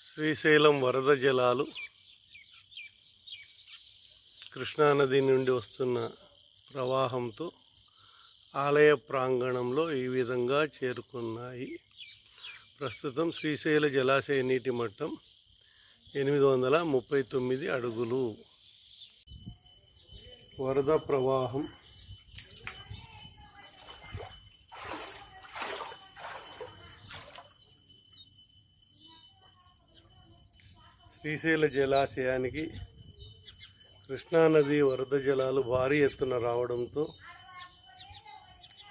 శ్రీశైలం వరద జలాలు కృష్ణానది నుండి వస్తున్న ప్రవాహంతో ఆలయ ప్రాంగణంలో ఈ విధంగా చేరుకున్నాయి. ప్రస్తుతం శ్రీశైల జలాశయ నీటి మట్టం ఎనిమిది వందల ముప్పై తొమ్మిది అడుగులు. వరద ప్రవాహం. శ్రీశైల జలాశయానికి కృష్ణానది వరద జలాలు భారీ ఎత్తున రావడంతో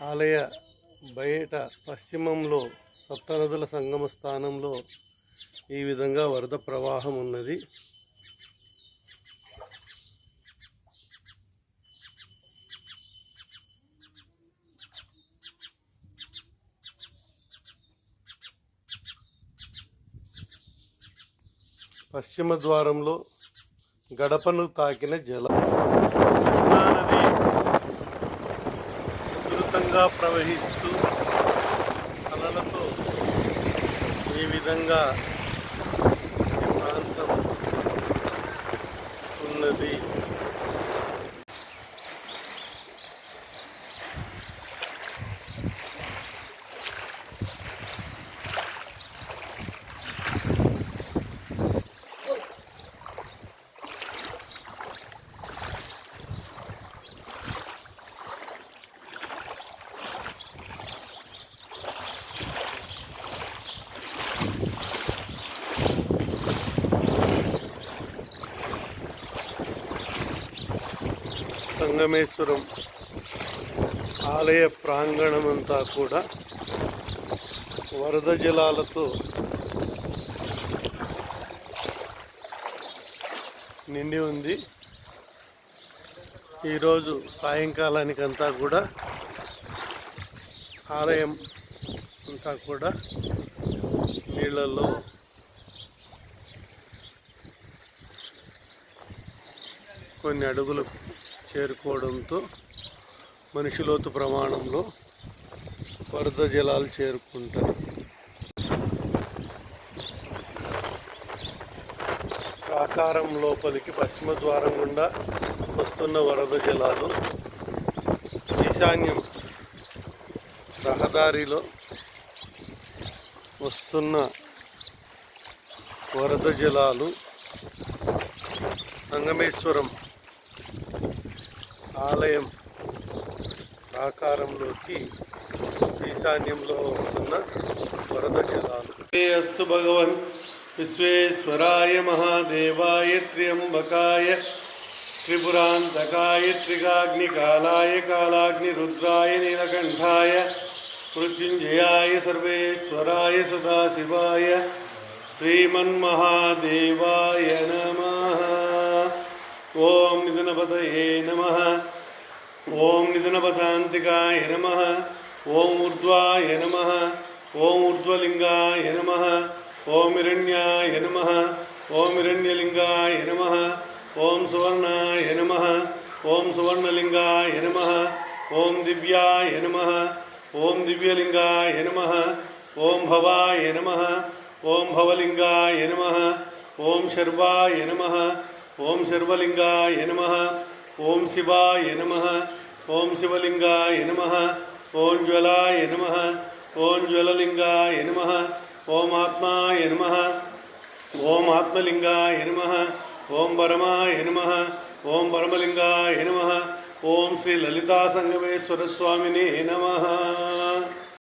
ఆలయ బయట పశ్చిమంలో సప్తనదుల సంగమ స్థానంలో ఈ విధంగా వరద ప్రవాహం ఉన్నది. పశ్చిమ ద్వారంలో గడపను తాకిన జలం కృష్ణానది ఉధృతంగా ప్రవహిస్తూ అలలతో ఈ విధంగా ఈ ప్రాంతం ఉన్నది సంగమేశ్వరం ఆలయ ప్రాంగణమంతా కూడా వరద జలాలతో నిండి ఉంది. ఈరోజు సాయంకాలానికంతా కూడా ఆలయం అంతా కూడా నీళ్ళల్లో కొన్ని అడుగులు చేరుకోవడంతో మనిషిలోతు ప్రమాణంలో వరద జలాలు చేరుకుంటాయి. ఆకారం లోపలికి పశ్చిమ ద్వారం గుండా వస్తున్న వరద జలాలు ఈశాన్యం రహదారిలో వస్తున్న వరద జలాలు సంగమేశ్వరం ఆలయం ప్రాకారంలోకి ఈశాన్యంలో వస్తున్న వరద జలాలు. అస్తు భగవన్ విశ్వేశ్వరాయ మహాదేవాయ త్ర్యంబకాయ త్రిపురాంతకాయ త్రిగాగ్నికాలాయ కాలాగ్నిరుద్రాయ నీలకంఠాయ మృత్యుంజయాయ సర్వేశ్వరాయ సదాశివాయ శ్రీమన్మహాదేవాయ నమః. ॐ निधनपतये नमः ॐ निधनपथान्तिकाय नमः ॐ ऊर्ध्वाय नमः ॐ ऊर्ध्वलिङ्गाय नमः ॐ हिरण्याय नमः ॐ हिरण्यलिङ्गाय नमः ॐ सुवर्णाय नमः ॐ सुवर्णलिङ्गाय नमः ॐ दिव्याय नमः ॐ दिव्यलिङ्गाय नमः ॐ भवाय नमः ॐ भवलिङ्गाय नमः ॐ शर्वाय नमः ஓம் சர்வலிங்காய நம ஓம் சிவாய நம ஓம் சிவலிங்காய நம ஓம் ஜுவலாய நம ஓம் ஜுவலலிங்காய நம ஓம் ஆத்மாய நம ஓம் ஆத்மலிங்காய நம ஓம் பரமாய நம ஓம் பரமலிங்காய நம ஓம் ஸ்ரீ லலிதா சங்கமேஸ்வர சுவாமினே நம